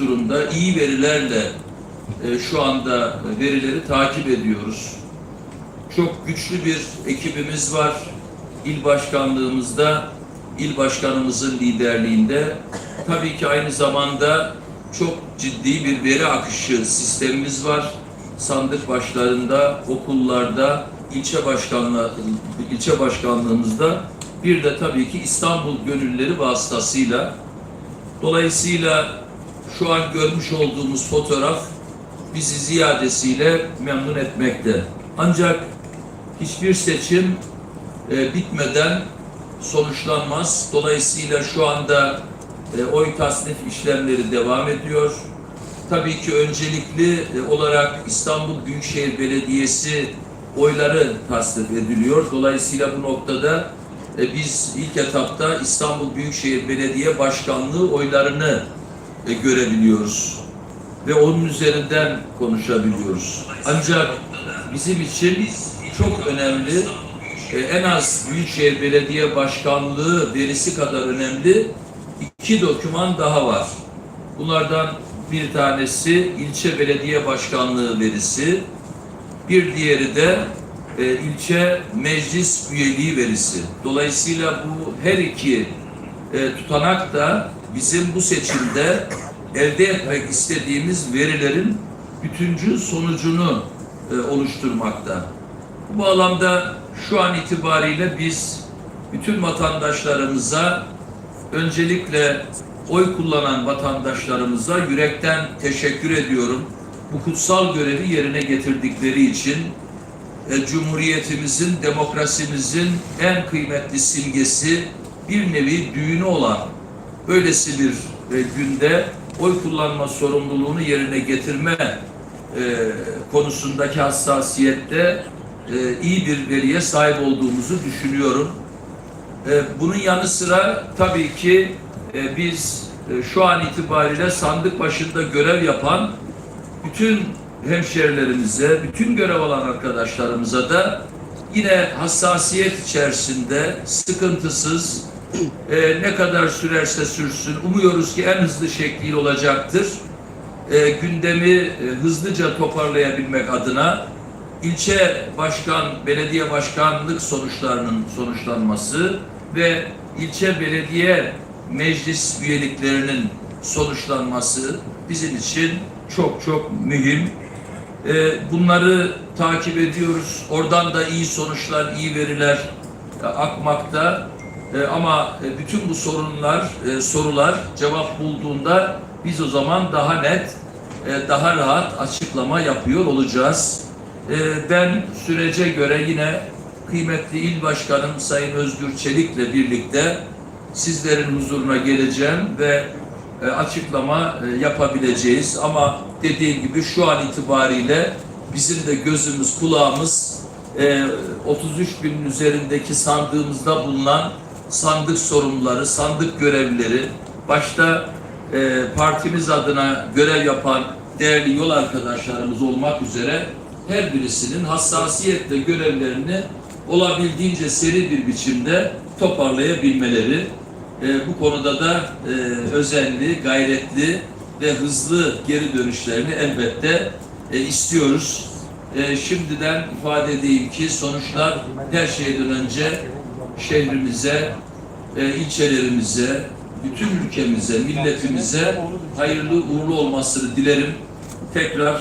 durumda iyi verilerle e, şu anda verileri takip ediyoruz. Çok güçlü bir ekibimiz var. İl başkanlığımızda, il başkanımızın liderliğinde. Tabii ki aynı zamanda çok ciddi bir veri akışı sistemimiz var. Sandık başlarında, okullarda, ilçe başkanlığı, ilçe başkanlığımızda bir de tabii ki İstanbul gönülleri vasıtasıyla Dolayısıyla şu an görmüş olduğumuz fotoğraf bizi ziyadesiyle memnun etmekte. Ancak hiçbir seçim e, bitmeden sonuçlanmaz. Dolayısıyla şu anda e, oy tasnif işlemleri devam ediyor. Tabii ki öncelikli e, olarak İstanbul Büyükşehir Belediyesi oyları tasnif ediliyor. Dolayısıyla bu noktada e, biz ilk etapta İstanbul Büyükşehir Belediye Başkanlığı oylarını görebiliyoruz. Ve onun üzerinden konuşabiliyoruz. Ancak bizim için çok önemli, e, en az Büyükşehir Belediye Başkanlığı verisi kadar önemli iki doküman daha var. Bunlardan bir tanesi ilçe belediye başkanlığı verisi, bir diğeri de e, ilçe meclis üyeliği verisi. Dolayısıyla bu her iki e, tutanak da bizim bu seçimde elde etmek istediğimiz verilerin bütüncül sonucunu e, oluşturmakta. Bu bağlamda şu an itibariyle biz bütün vatandaşlarımıza öncelikle oy kullanan vatandaşlarımıza yürekten teşekkür ediyorum. Bu kutsal görevi yerine getirdikleri için e, Cumhuriyetimizin, demokrasimizin en kıymetli simgesi bir nevi düğünü olan böylesi bir e, günde oy kullanma sorumluluğunu yerine getirme e, konusundaki hassasiyette e, iyi bir veriye sahip olduğumuzu düşünüyorum. E, bunun yanı sıra tabii ki e, biz e, şu an itibariyle sandık başında görev yapan bütün hemşerilerimize, bütün görev alan arkadaşlarımıza da yine hassasiyet içerisinde, sıkıntısız, e, ne kadar sürerse sürsün, umuyoruz ki en hızlı şekliyle olacaktır. E, gündemi e, hızlıca toparlayabilmek adına ilçe başkan, belediye başkanlık sonuçlarının sonuçlanması ve ilçe belediye meclis üyeliklerinin sonuçlanması bizim için çok çok mühim. Ee, bunları takip ediyoruz. Oradan da iyi sonuçlar, iyi veriler e, akmakta. E, ama e, bütün bu sorunlar, e, sorular cevap bulduğunda biz o zaman daha net, daha rahat açıklama yapıyor olacağız. Ben sürece göre yine kıymetli il başkanım Sayın Özgür Çelik'le birlikte sizlerin huzuruna geleceğim ve açıklama yapabileceğiz. Ama dediğim gibi şu an itibariyle bizim de gözümüz, kulağımız e, 33 binin üzerindeki sandığımızda bulunan sandık sorumluları, sandık görevlileri, başta e, partimiz adına görev yapan değerli yol arkadaşlarımız olmak üzere her birisinin hassasiyetle görevlerini olabildiğince seri bir biçimde toparlayabilmeleri e, bu konuda da e, özenli, gayretli ve hızlı geri dönüşlerini elbette e, istiyoruz. E, şimdiden ifade edeyim ki sonuçlar her şeyden önce şehrimize, e, ilçelerimize, bütün ülkemize, milletimize hayırlı uğurlu olmasını dilerim. Tekrar e,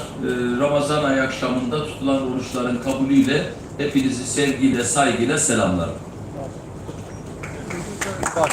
Ramazan ayı akşamında tutulan oruçların kabulüyle hepinizi sevgiyle, saygıyla selamlarım. Bak,